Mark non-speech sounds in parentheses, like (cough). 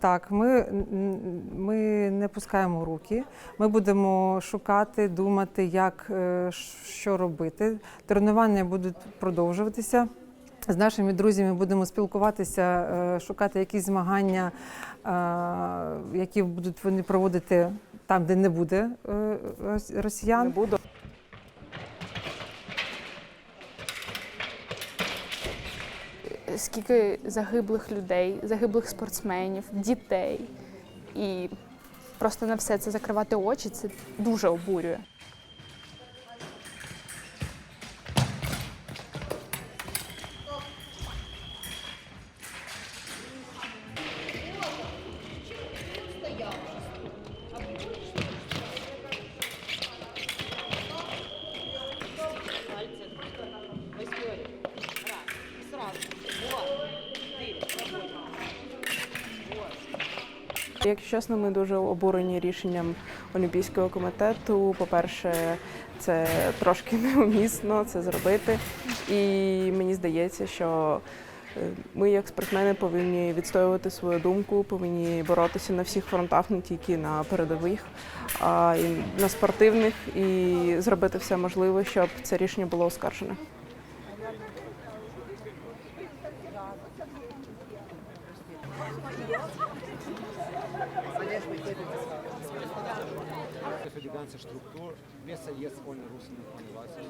Так, ми, ми не пускаємо руки. Ми будемо шукати, думати, як е, що робити. Тренування будуть продовжуватися. З нашими друзями будемо спілкуватися, е, шукати якісь змагання, е, які будуть вони проводити там, де не буде рос- росіян. Не буду. Скільки загиблих людей, загиблих спортсменів, дітей. І просто на все це закривати очі це дуже обурює. Якщо чесно, ми дуже обурені рішенням Олімпійського комітету. По-перше, це трошки (laughs) неумісно це зробити. І мені здається, що е, ми, як спортсмени, повинні відстоювати свою думку, повинні боротися на всіх фронтах, не тільки на передових, а і на спортивних, і зробити все можливе, щоб це рішення було оскаржене. Für die ganze Struktur besser jetzt ohne Russen und ohne Weißen.